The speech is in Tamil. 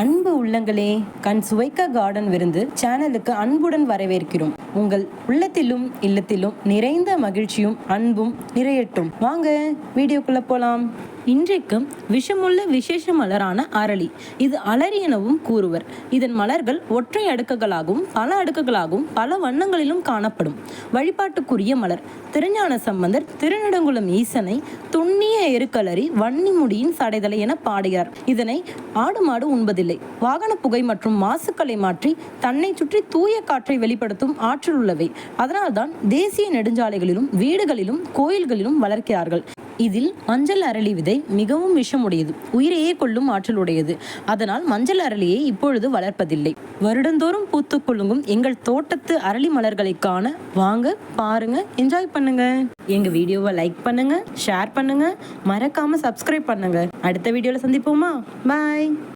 அன்பு உள்ளங்களே கண் சுவைக்க கார்டன் விருந்து சேனலுக்கு அன்புடன் வரவேற்கிறோம். உங்கள் உள்ளத்திலும் இல்லத்திலும் நிறைந்த மகிழ்ச்சியும் அன்பும் நிறையட்டும். வாங்க வீடியோக்குள்ள போலாம். இன்றைக்கு விஷமுள்ள விசேஷ மலரான அரளி. இது அலரி எனவும் கூறுவர். இதன் மலர்கள் ஒற்றை அடுக்குகளாகவும் பல அடுக்குகளாகவும் பல வண்ணங்களிலும் காணப்படும். வழிபாட்டுக்குரிய மலர். திருஞான சம்பந்தர் திருநெடுங்குளம் ஈசனை துண்ணிய எருக்கலரி வன்னி முடியின் சடைதலை என பாடுகிறார். இதனை ஆடு மாடு உண்பதில்லை. வாகன புகை மற்றும் மாசுக்களை மாற்றி தன்னை சுற்றி தூய காற்றை வெளிப்படுத்தும் ஆற்றல் உள்ளவை. அதனால்தான் தேசிய நெடுஞ்சாலைகளிலும் வீடுகளிலும் கோயில்களிலும் வளர்க்கிறார்கள். இதில் மஞ்சள் அரளி விதை மிகவும் விஷமுடையது. உயிரையே கொள்ளும் ஆற்றல் உடையது அதனால் மஞ்சள் அரளியை இப்பொழுது வளர்ப்பதில்லை. வருடந்தோறும் பூத்து குலுங்கும் எங்கள் தோட்டத்து அரளி மலர்களை காண வாங்க பாருங்க என்ஜாய் பண்ணுங்க. எங்க வீடியோவை லைக் பண்ணுங்க ஷேர் பண்ணுங்க. மறக்காம சப்ஸ்கிரைப் பண்ணுங்க. அடுத்த வீடியோல சந்திப்போமா? பாய்